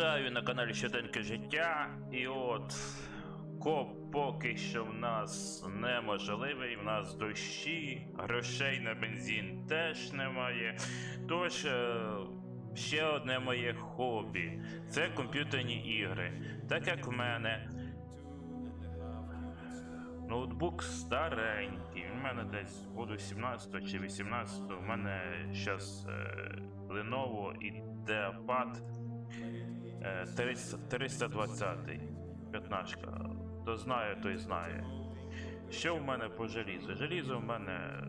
Вітаю на каналі Щоденке життя. І от коп поки що в нас неможливий, в нас дощі, грошей на бензин теж немає. Тож е, ще одне моє хобі це комп'ютерні ігри. Так як в мене ноутбук старенький, у мене десь году 17 чи 18, у мене зараз Lenovo IdeaPad е, 300 320 15. Хто знає, той знає. Що в мене по желізу? Желізо в мене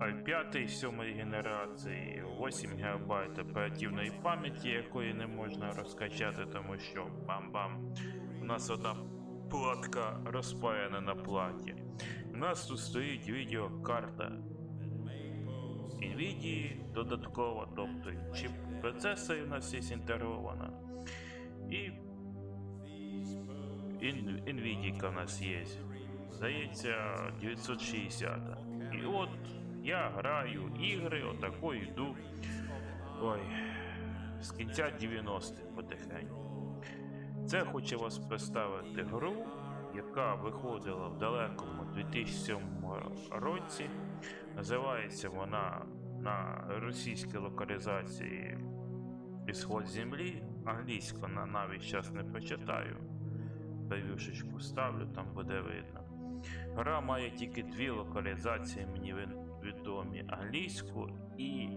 i5 7 генерації, 8 ГБ оперативної пам'яті, якої не можна розкачати, тому що бам-бам. У нас одна платка розпаяна на платі. У нас тут стоїть відеокарта NVIDIA додатково, тобто чіп процесор у нас є інтегрована. І NVIDIA у нас є. Здається, 960. І от я граю ігри, отако йду. Ой, з кінця 90-х потихеньку. Це хочу вас представити гру, яка виходила в далекому 2007 році. Називається вона на російській локалізації Ісход землі. Англійську на навіть зараз не прочитаю. Прев'юшечку ставлю, там буде видно. Гра має тільки дві локалізації, мені відомі: англійську і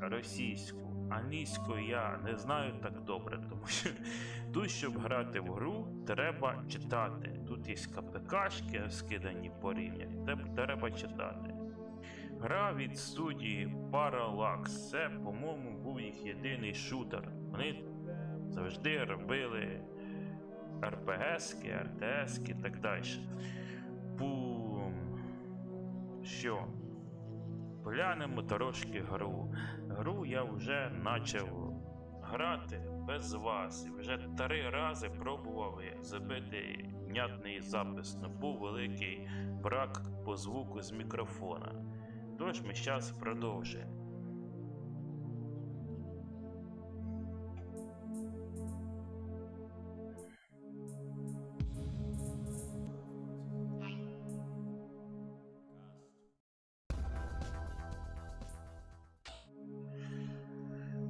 російську. Англійську я не знаю так добре, тому що тут, щоб грати в гру, треба читати. Тут є КПКшки скидані по рівнях, треба читати. Гра від студії Parallax. Це, по-моєму, був їх єдиний шутер. Вони завжди робили РПГски, РТСки і так далі. Бум. Що? Глянемо трошки гру. Гру я вже почав грати без вас. І вже три рази пробував забити внятний запис, але був великий брак по звуку з мікрофона. Тож ми зараз продовжуємо.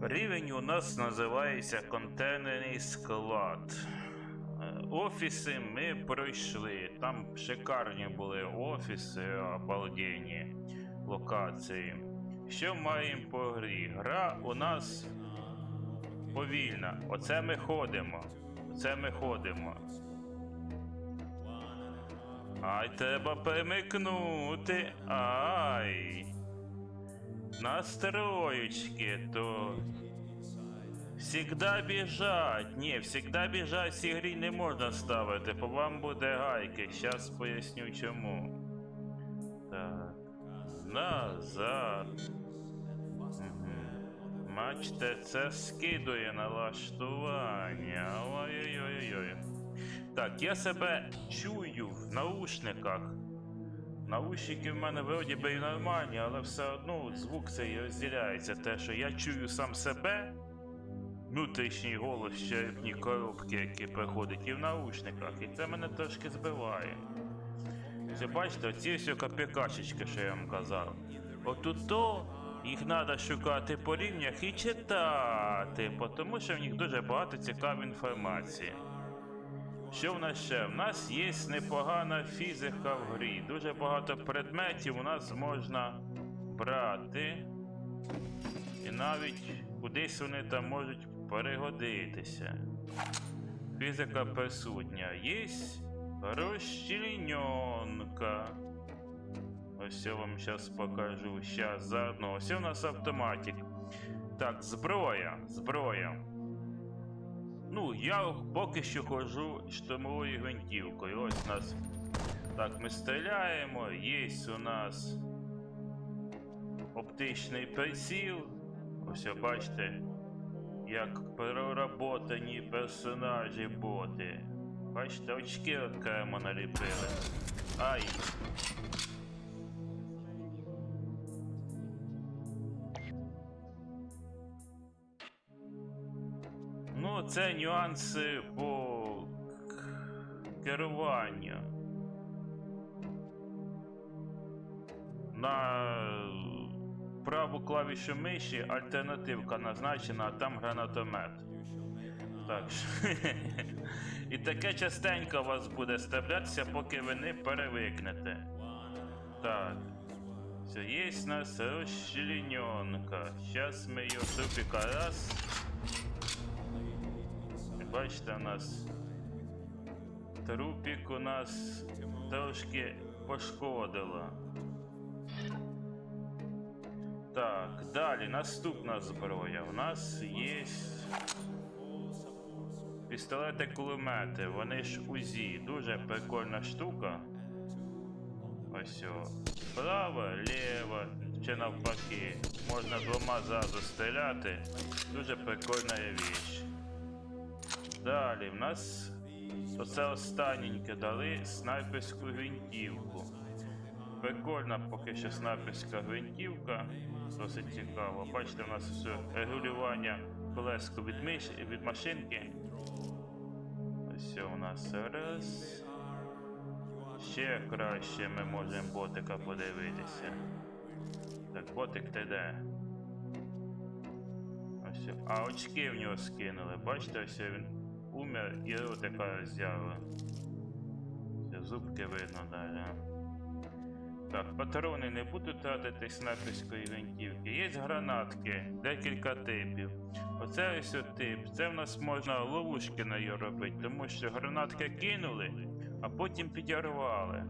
Рівень у нас називається контейнерний склад. Е, Офіси ми пройшли. Там шикарні були офіси, обалденні локації. Що маємо по грі? Гра у нас повільна. Оце ми ходимо. Оце ми ходимо. Ай, треба перемикнути. Ай. Настроечки, то Всегда біжать. Ні, всегда біжать в цій грі не можна ставити, бо вам буде гайки. Щас поясню чому. Назад. Угу. Це скидує налаштування. Ой-ой-ой-ой. Так, я себе чую в наушниках. Наушники в мене вроді би і нормальні, але все одно звук цей розділяється. Те, що я чую сам себе, внутрішній голос черепні коробки, які приходять і в наушниках, і це мене трошки збиває. Це бачите, оці все копікашечки, що я вам казав. Отут то їх треба шукати по рівнях і читати, тому що в них дуже багато цікавої інформації. Що в нас ще? В нас є непогана фізика в грі. Дуже багато предметів у нас можна брати. І навіть кудись вони там можуть перегодитися. Фізика присутня. Є розчлененка. Ось я вам зараз покажу. Щас заодно. Ось у нас автоматик. Так, зброя. Зброя. Ну, я поки що ходжу штурмовою гвинтівкою. Ось у нас. Так, ми стріляємо. Є у нас оптичний приціл. Ось бачите, як проработані персонажі боти. Бачите, очки окремо наліпили. Ай! Ну, це нюанси по керуванню. На праву клавішу миші альтернативка назначена, а там гранатомет. Так. І таке частенько у вас буде ставлятися, поки ви не перевикнете. Так. Все, є у нас розчлененка. Сейчас ми її тупіка раз. Бачите, у нас трупік у нас трошки пошкодило. Так, далі наступна зброя. У нас є пістолети кулемети, вони ж УЗІ. Дуже прикольна штука. Ось о. Право, ліво, чи навпаки. Можна двома зразу стріляти. Дуже прикольна річ. Далі в нас оце останненьке дали снайперську гвинтівку. Прикольна поки що снайперська гвинтівка. Досить цікаво. Бачите, у нас все регулювання колеску від, миш... від машинки. Ось у нас раз. Ще краще ми можемо ботика подивитися. Так, ботик ти де? Ось. А очки в нього скинули. Бачите, ось він умер і ротика взяли. Все, зубки видно далі. Так, патрони не будуть тратити снайперської гвинтівки. Є гранатки, декілька типів. Оце ось тип. Це в нас можна ловушки на його робити, тому що гранатки кинули, а потім підірвали.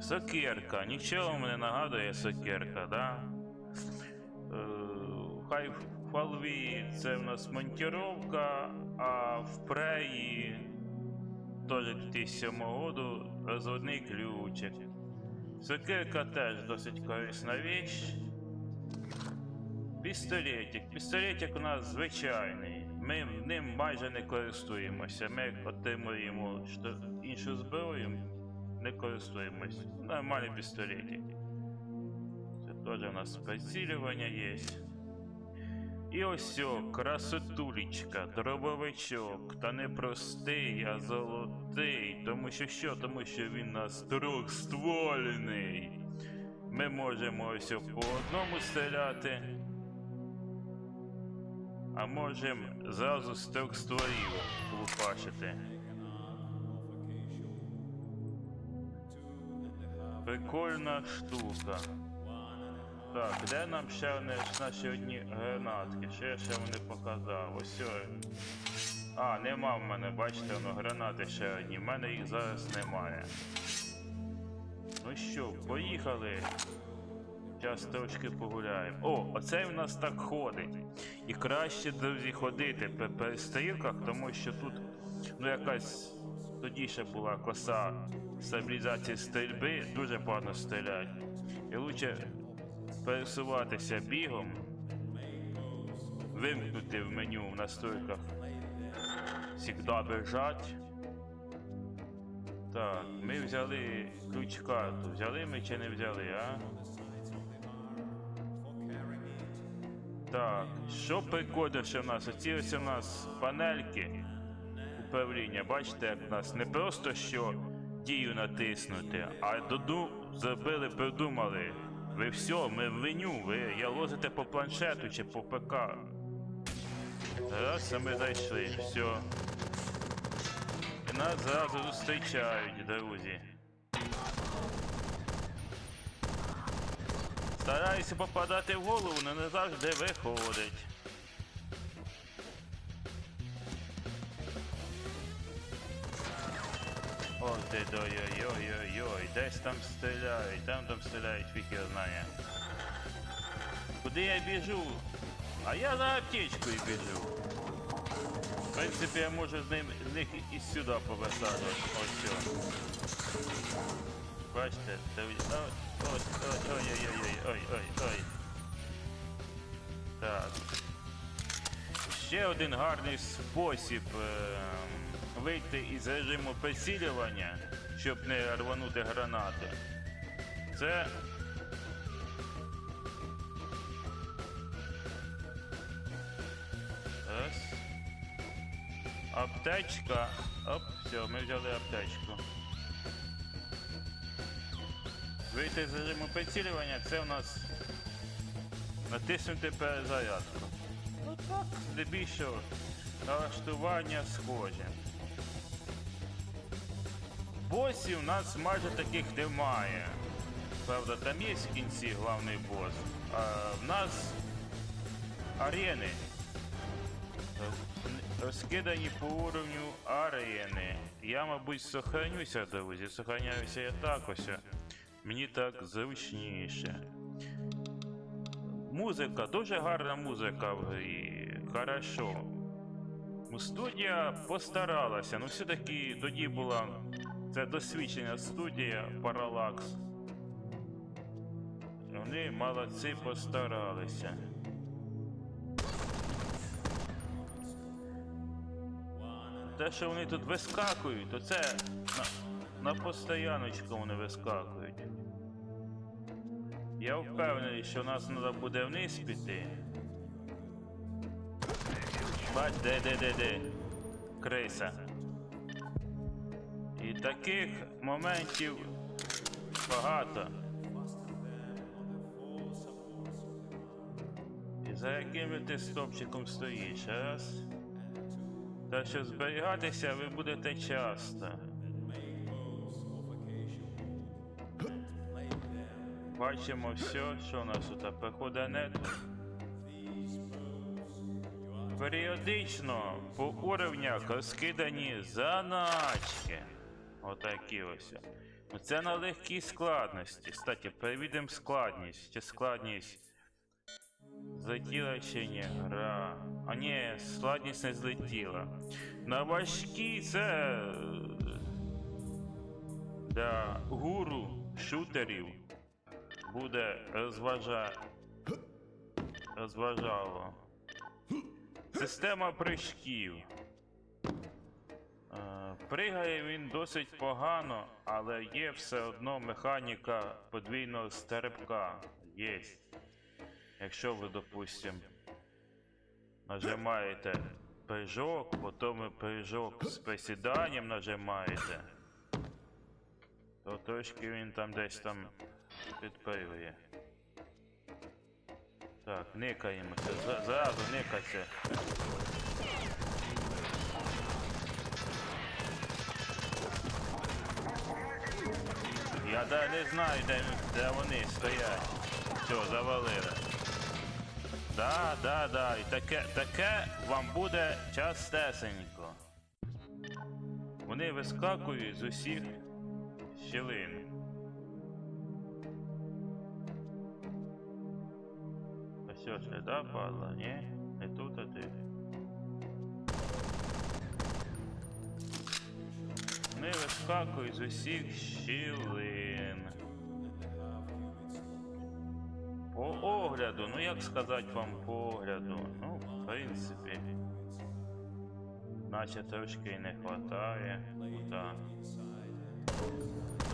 Сокирка. Нічого мене нагадує сокирка, да? Е, Хай в фалві це в нас монтіровка, а в преї теж 2007 году розводний ключик. Сокирка теж досить корисна віч. Пістолетик. Пістолетик у нас звичайний. Ми ним майже не користуємося. Ми отримуємо що, іншу зброю, не користуємось. Нормальний пістолетик. Це теж у нас прицілювання є. І ось о, красотулечка, дробовичок, та не простий, а золотий. Тому що що? Тому що він нас трьохствольний. Ми можемо ось по одному стріляти. А можемо зразу з трьох стволів лупашити. Прикольна штука. Так, де нам ще не наші одні гранатки? Що я ще не показав? Ось. А, нема в мене, бачите, воно гранати ще одні. В мене їх зараз немає. Ну що, поїхали. Трошки погуляємо. О, оцей в нас так ходить. І краще, друзі, ходити по перестрілках, тому що тут ну якась тоді ще була коса стабілізації стрільби, дуже погано стрілять. І лучше пересуватися бігом, вимкнути в меню в настройках всегда бежать. Так, ми взяли ключ-карту. Взяли ми чи не взяли, а? Так, що прикольніше в нас? Оці ось у нас панельки управління. Бачите, як в нас не просто що дію натиснути, а доду зробили, придумали. Ви все, ми в меню, ви я лозите по планшету чи по ПК. Раз, а ми зайшли, все. І нас зразу зустрічають, друзі. Стараюся попадати в голову, але не завжди виходить. О, ти ой-ой-ой-ой, десь там стріляють, там там стріляють, фіг його знає. Куди я біжу? А я за аптечкою біжу. В принципі, я можу з, ним, з них і- сюди повисаджувати. Ось все. Бачите, це ви- о, ось, ось, ой-ой-ой, ой-ой-ой. Так. Ще один гарний спосіб ем, вийти із режиму прицілювання, щоб не рванути гранати. Це Аптечка. Оп, все, ми взяли аптечку. Вийти з режиму прицілювання, це у нас натиснути перезарядку. Ну так, здебільшого налаштування схоже. Босів у нас майже таких немає. Правда, там є в кінці головний бос. А в нас арени. Розкидані по уровню арени. Я, мабуть, сохранюся, друзі. Сохраняюся я так ось. Мені так зручніше. Музика, дуже гарна музика в грі. Хорошо. Ну, Студія постаралася, ну все-таки тоді була це досвідчена студія Parallax. Вони молодці постаралися. Те, що вони тут вискакують, то це на, на постояночку вони вискакують. Я впевнений, що нас треба буде вниз піти. Бач, де, де, де, де. Криса. І таких моментів багато. І за яким ти стопчиком стоїш, раз. Та що зберігатися ви будете часто. Бачимо все, що у нас тут приходить. Періодично по уровнях розкидані заначки. Отакі ось. Це на легкій складності. Кстати, перевідемо складність. Чи складність злетіла чи ні? Гра. А ні, складність не злетіла. На важкій це е, для гуру шутерів буде розважа... розважало. Система прыжків. Е, Пригає він досить погано, але є все одно механіка подвійного стерпка. Є. Якщо ви, допустим, нажимаєте прыжок, потім ви прыжок з присіданням нажимаєте, то трошки він там десь там підпригує. Так, никаємося, зразу никаться. Я да не знаю, де, де вони стоять. Все, завалили. Да, да, да. І таке, таке вам буде частесенько. Вони вискакують з усіх щілин. А що ж, не да, падла? Не тут, а ти. Вони вискакують з усіх щілин. По огляду, ну як сказати вам по огляду? Ну, в принципі. Наче трошки не хватає.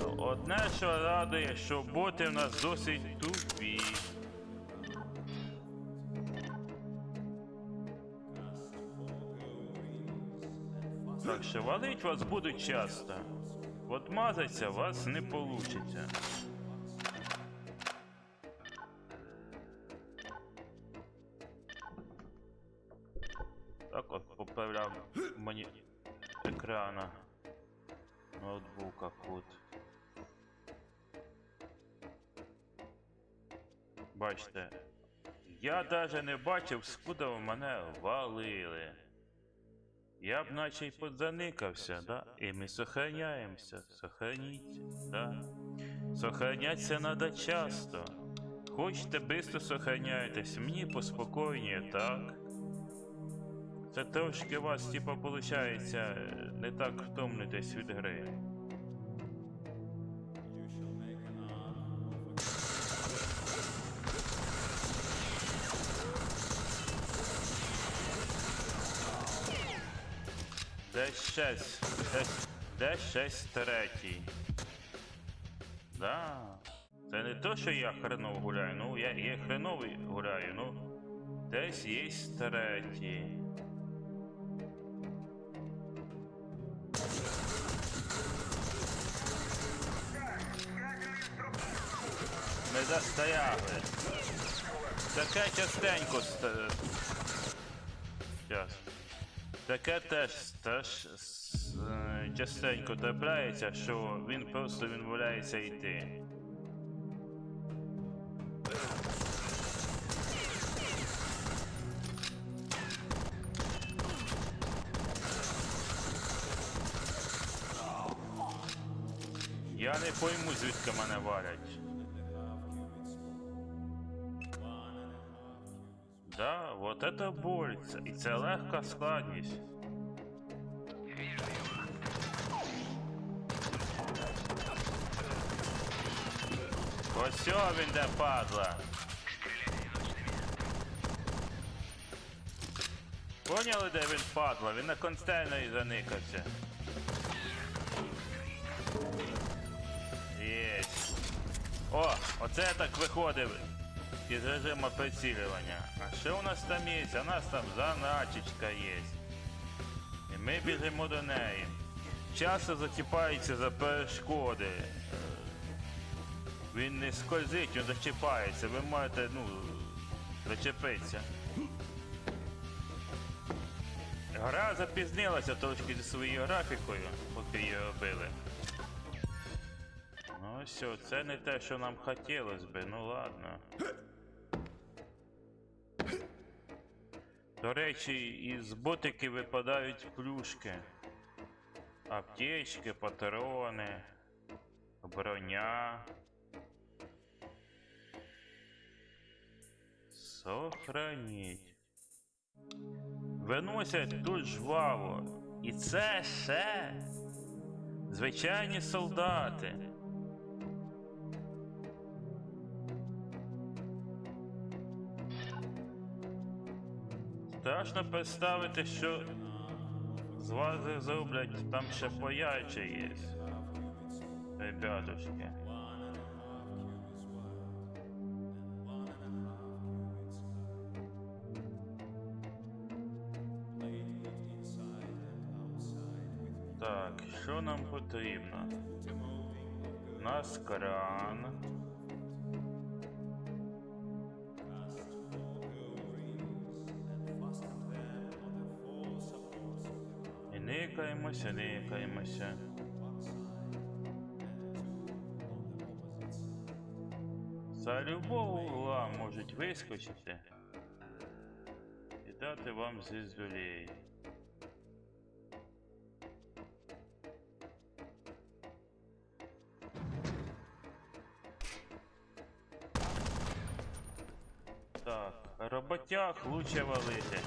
Ну, Одне, що радує, що боти в нас досить тупі. Так що валить вас будуть часто. От мазаться вас не получиться. Так от поправляв мені екрана ноутбука кут. Бачите, я даже не бачив, скуда в мене валили. Я б наче й подзаникався, да? І ми сохраняємося. Сохраніться, да? Сохранятися треба часто. Хочете бисто сохраняєтесь, мені поспокійніше, так? Це трошки вас, типа, виходить, не так втомлюєтесь від гри. Д6. Д6 третій. Да. Це не то, що я хреново гуляю, ну я я хреновий гуляю, ну. Десь є третій. Ми застояли. Таке частенько ст... Зараз. Таке теж, теж частенько трапляється, що він просто він валяється йти. Я не пойму, звідки мене валять. Вот это боль. Це- І це легка складність. Ось він де падла. Поняли, де він падла? Він на контейнері заникався. Єсть. О, оце так виходив із режиму прицілювання. Що у нас там є? У нас там заначечка є. І ми біжимо до неї. Часто зачіпається за перешкоди. Е, Він не скользить, він зачіпається. Ви можете, ну, зачепитися. Гра запізнилася трошки зі своєю графікою, поки її робили. Ну все, це не те, що нам хотілося би, ну ладно. До речі, із ботиків випадають плюшки. Аптечки, патрони, броня. Сохраніть. Виносять тут жваво. І це ще звичайні солдати. Страшно представити, що з вас зроблять там ще поярче є. Ребятушки. Так, що нам потрібно? У нас кран. Никаємося. За любого угла можуть вискочити і дати вам звіздулей. Так, роботяг лучше валити.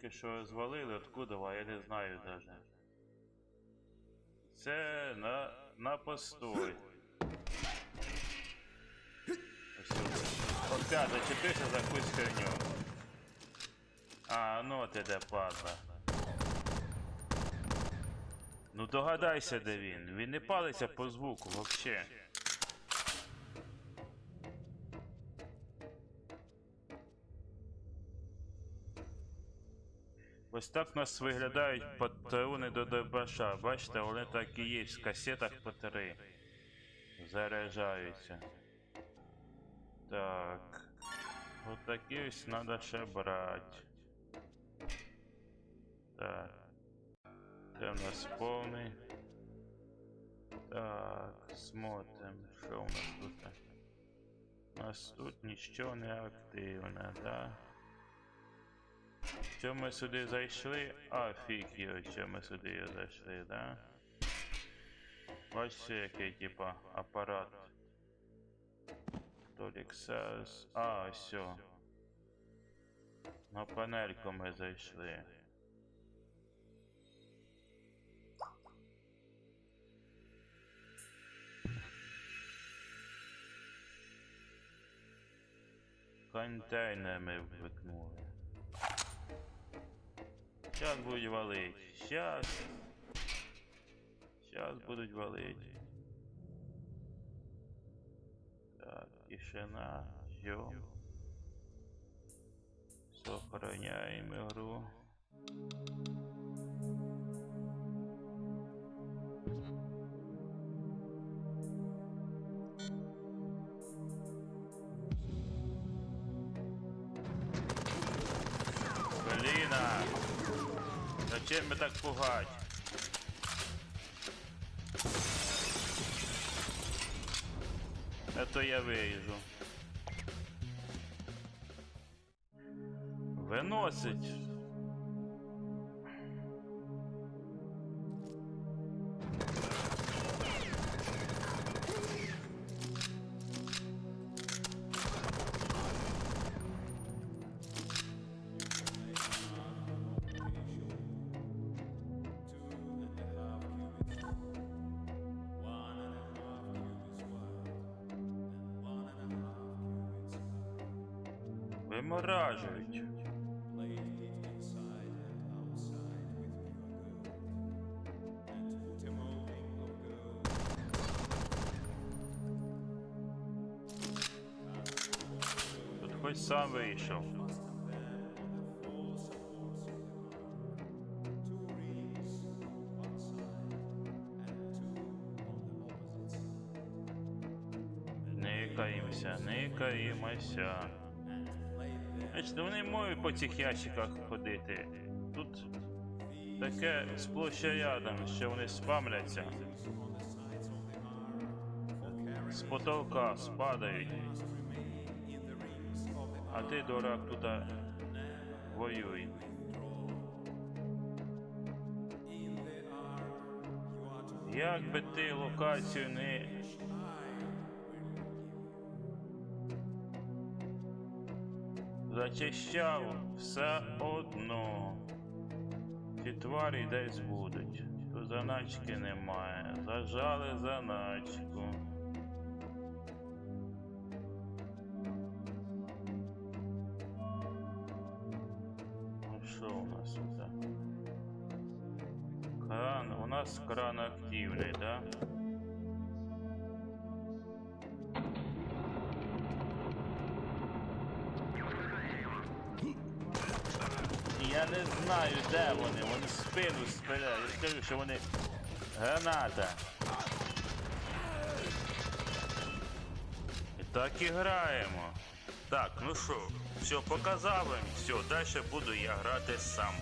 Тільки що звалили, откуда, а я не знаю даже. Це на, на постой. Опять зачепився за якусь херню. А, ну ти де падла. Ну догадайся, де він. Він не палиться по звуку вообще. Ось так у нас виглядають патрони до дробаша. Бачите, вони так і є в касетах по три. Заряджаються. Так. От такі ось треба ще брати. Так. Це в нас повний. Так, смотрим, що у нас тут. У нас тут нічого не активне, да? Що ми сюди зайшли? А, фіг його, що ми сюди зайшли, да? Бачите, який типа апарат. Толіксас. А, все. На панельку ми зайшли. Контейнер ми вмикнули. Сейчас будуть валить. Сейчас. Сейчас будуть валить. Так, тишина. Все. Сохраняємо игру. Блин, а! Зачем me так пугать? Это я виріжу. Виносить. Виморажують. Тут хоч сам вийшов. Никаємося, никаємося. Значить, вони можуть по цих ящиках ходити. Тут таке сплоща рядом, що вони спамляться. З потолка спадають. А ти, дурак, тут воюй. Як би ти локацію не зачищав все одно. Ці тварі десь будуть. Заначки немає. Зажали заначку. Ну що у нас тут? Кран. У нас кран активний, да? Знаю, де вони. Вони спину спиляють. Я скажу, що вони граната. І так і граємо. Так, ну що, все, показав їм, все, далі буду я грати сам.